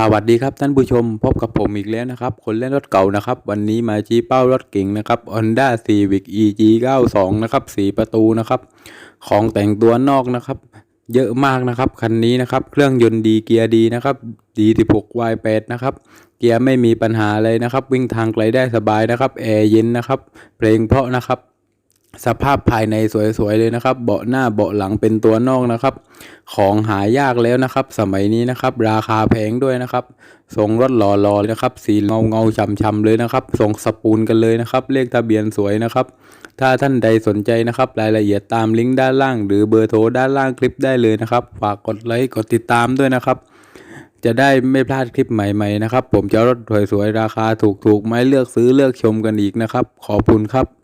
สวัสดีครับท่านผู้ชมพบกับผมอีกแล้วนะครับ คนเล่นรถเก่านะครับ วันนี้มาชี้เป้ารถเก่งนะครับ Honda Civic EG 92นะครับ4ประตูนะครับ ของแต่งตัวนอกนะครับ เยอะมากนะครับคันนี้นะครับ เครื่องยนต์ดีเกียร์ดีนะครับดี16 Y8 นะครับ เกียร์ไม่มีปัญหาเลยนะครับ วิ่งทางไกลได้สบายนะครับแอร์เย็นนะครับเพลงเพราะนะครับ สภาพภายในสวยๆเลยนะครับ เบาะหน้าเบาะหลังเป็นตัวนอกนะครับ ของหายากแล้วนะครับ สมัยนี้นะครับ ราคาแพงด้วยนะครับ ทรงรถหล่อๆเลยนะครับ สีเงาเงาๆช่ำๆเลยนะครับ ทรงสปูนกันเลยนะครับ เลขทะเบียนสวยนะครับ ถ้าท่านใดสนใจนะครับ รายละเอียดตามลิงก์ด้านล่าง หรือเบอร์โทรด้านล่างคลิปได้เลยนะครับ ฝากกดไลค์กดติดตามด้วยนะครับ จะได้ไม่พลาดคลิปใหม่ๆนะครับ ผมจะรถสวยๆราคาถูกๆไมาให้เลือกซื้อเลือกชมกันอีกนะครับ ขอบคุณครับ